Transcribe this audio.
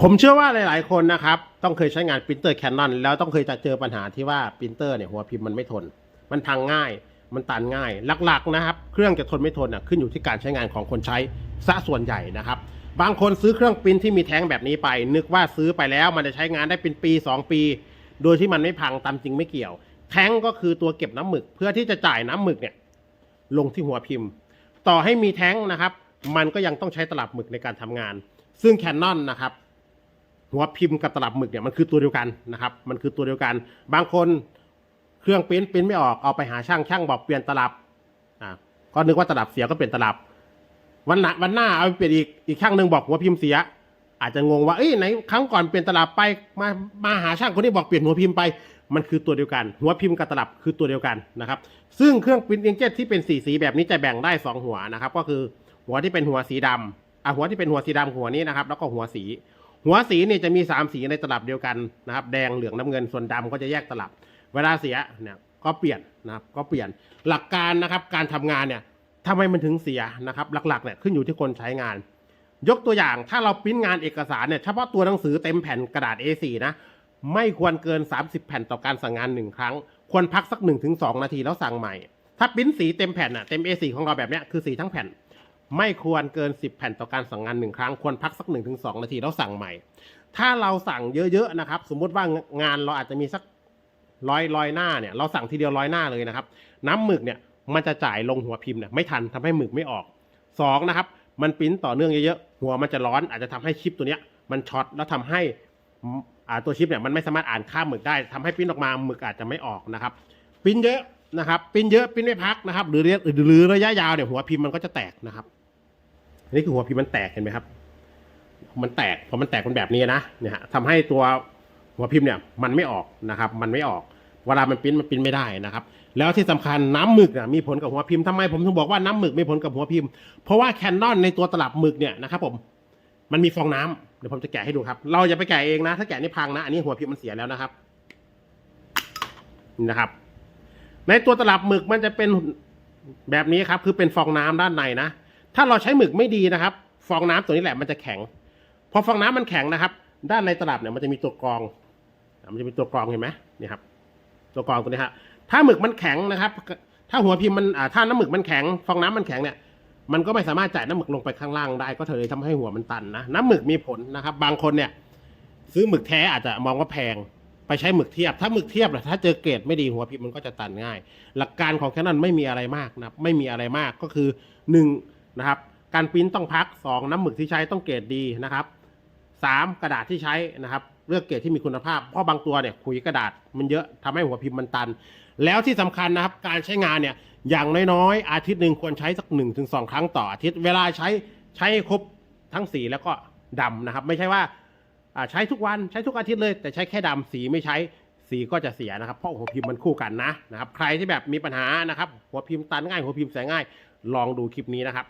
ผมเชื่อว่าหลาย ๆ คนนะครับ ต้องเคยใช้งานปรินเตอร์แคนนอนแล้วต้องเคยจะเจอปัญหาที่ว่าปรินเตอร์เนี่ยหัวพิมพ์มันไม่ทน มันพังง่าย มันตันง่าย หลัก ๆ นะครับ เครื่องจะทนไม่ทนอะขึ้นอยู่ที่การใช้งานของคนใช้ซะส่วนใหญ่นะครับ บางคนซื้อเครื่องปรินที่มีแท้งแบบนี้ไป นึกว่าซื้อไปแล้วมันจะใช้งานได้เป็นปี 2 ปี โดยที่มันไม่พังตามจริงไม่เกี่ยว แท้งก็คือตัวเก็บน้ำหมึก เพื่อที่จะจ่ายน้ำหมึกเนี่ยลงที่หัวพิมพ์ ต่อให้มีแท้งนะครับ มันก็ยังต้องใช้ตลับหมึกในการทำงาน ซึ่งแคนนอนนะครับ หัวพิมพ์กับตลับหมึกเนี่ยมันคือตัวเดียวกันนะครับ มันคือตัวเดียวกัน บางคนเครื่องปริ้นปริ้นไม่ออกเอาไปหาช่างช่างบอกเปลี่ยนตลับอ่าก็นึกว่าตลับเสียก็เปลี่ยนตลับ วันหน้าวันหน้าเอาไปเปลี่ยนอีกอีกช่างหนึ่งบอกหัวพิมพ์เสีย อาจจะงงว่าเอ้ยไหนครั้งก่อนเปลี่ยนตลับไปมามาหาช่างคนนี้บอกเปลี่ยนหัวพิมพ์ไปมันคือตัวเดียวกัน หัวพิมพ์กับตลับคือตัวเดียวกันนะครับ ซึ่งเครื่องปริ้นเองเจ็ที่เป็นสีสีแบบนี้จะแบ่งได้สองหัวนะครับ ก็คือหัวที่เป็นหัวสีดำอะหัวที่เป็นหัวสีดำหัวนี้นะครับ แล้วก็หัวสี หัวสีเนี่ยจะมีสามสีในตลับเดียวกันนะครับ แดงเหลืองน้ำเงินส่วนดำก็จะแยกตลับ เวลาเสียเนี่ยก็เปลี่ยนนะครับก็เปลี่ยนหลักการนะครับการทำงานเนี่ยทำไมมันถึงเสียนะครับ หลักๆเนี่ยขึ้นอยู่ที่คนใช้งาน ยกตัวอย่างถ้าเราปริ้นงานเอกสารเนี่ยเฉพาะตัวหนังสือเต็มแผ่นกระดาษ A4 นะไม่ควรเกิน 30 แผ่นต่อการสั่งงานหนึ่งครั้ง ควรพักสัก 1-2 นาทีแล้วสั่งใหม่ ถ้าปริ้นสีเต็มแผ่นอะเต็ม A4 ของเราแบบเนี้ยคือสีทั้งแผ่น ไม่ควรเกิน 10 แผ่นต่อการสั่งงานหนึ่งครั้ง ควรพักสัก 1-2 นาทีแล้วสั่งใหม่ ถ้าเราสั่งเยอะๆนะครับ สมมุติว่างานเราอาจจะมีสักร้อยร้อยหน้าเนี่ย เราสั่งทีเดียวร้อยหน้าเลยนะครับ น้ำหมึกเนี่ยมันจะจ่ายลงหัวพิมพ์เนี่ยไม่ทันทำให้หมึกไม่ออกสองนะครับ มันปิ้นต่อเนื่องเยอะๆหัวมันจะร้อนอาจจะทำให้ชิปตัวเนี้ยมันช็อตแล้วทำให้อ่าตัวชิปเนี่ยมันไม่สามารถอ่านค่าหมึกได้ทำให้ปิ้นออกมาหมึกอาจจะไม่ออกนะครับปิ้นเยอะนะครับปิ้นเยอะปิ้นไม่พักนะครับ หรือระยะหรือระยะยาวเนี่ยหัวพิมพ์มันก็จะแตกนะครับ อันนี่คือหัวพิมพ์มันแตกเห็นไหมครับ มันแตกพอมันแตกเป็นแบบนี้นะเนี่ยฮะทำให้ตัวหัวพิมพ์เนี่ยมันไม่ออกนะครับ มันไม่ออก เวลามันปิ้นมันปิ้นไม่ได้นะครับ แล้วที่สำคัญน้ำหมึกอะมีผลกับหัวพิมพ์ทำไมผมถึงบอกว่าน้ำหมึกมีผลกับหัวพิมพ์ เพราะว่าแคนนอนในตัวตลับหมึกเนี่ยนะครับผมมันมีฟองน้ำเดี๋ยวผมจะแกะให้ดูครับ เราอย่าไปแกะเองนะ ถ้าแกะนี่พังนะ อันนี้หัวพิมพ์มันเสียแล้วนะครับนี่นะครับ ในตัวตลับหมึกมันจะเป็นแบบนี้ครับ คือเป็นฟองน้ำด้านในนะ ถ้าเราใช้หมึกไม่ดีนะครับ ฟองน้ำตัวนี้แหละมันจะแข็ง พอฟองน้ำมันแข็งนะครับ ด้านในตลับเนี่ยมันจะมีตัวกรอง มันจะมีตัวกรองเห็นไหมนี่ครับ ตัวกรองตัวนี้ฮะถ้าหมึกมันแข็งนะครับ ถ้าหัวพิมพ์มันถ้าน้ำหมึกมันแข็ง ฟองน้ำมันแข็งเนี่ย มันก็ไม่สามารถจ่ายน้ำหมึกลงไปข้างล่างได้ ก็เลยทำให้หัวมันตันนะ น้ำหมึกมีผลนะครับ บางคนเนี่ย ซื้อหมึกแท้อาจจะมองว่าแพงไปใช้หมึกเทียบ ถ้าหมึกเทียบล่ะถ้าเจอเกรดไม่ดีหัวพิมพ์มันก็จะตันง่าย หลักการของแค่นั้นไม่มีอะไรมากนะไม่มีอะไรมากก็คือหนึ่ง นะครับ การปริ้นต้องพักสองน้ำหมึกที่ใช้ต้องเกรดดีนะครับสามกระดาษที่ใช้นะครับ เลือกเกรดที่มีคุณภาพ เพราะบางตัวเนี่ยขุยกระดาษมันเยอะทำให้หัวพิมพ์มันตัน แล้วที่สำคัญนะครับ การใช้งานเนี่ยอย่างน้อยๆอาทิตย์หนึ่งควรใช้สักหนึ่งถึงสองครั้งต่ออาทิตย์ เวลาใช้ใช้ครบทั้งสีแล้วก็ดำนะครับ ไม่ใช่ว่าใช้ทุกวันใช้ทุกอาทิตย์เลย แต่ใช้แค่ดำสีไม่ใช้สีก็จะเสียนะครับ เพราะหัวพิมพ์มันคู่กันนะนะครับ ใครที่แบบมีปัญหานะครับ หัวพิมพ์ตันง่ายหัวพิมพ์เสียง่าย ลองดูคลิปนี้นะครับ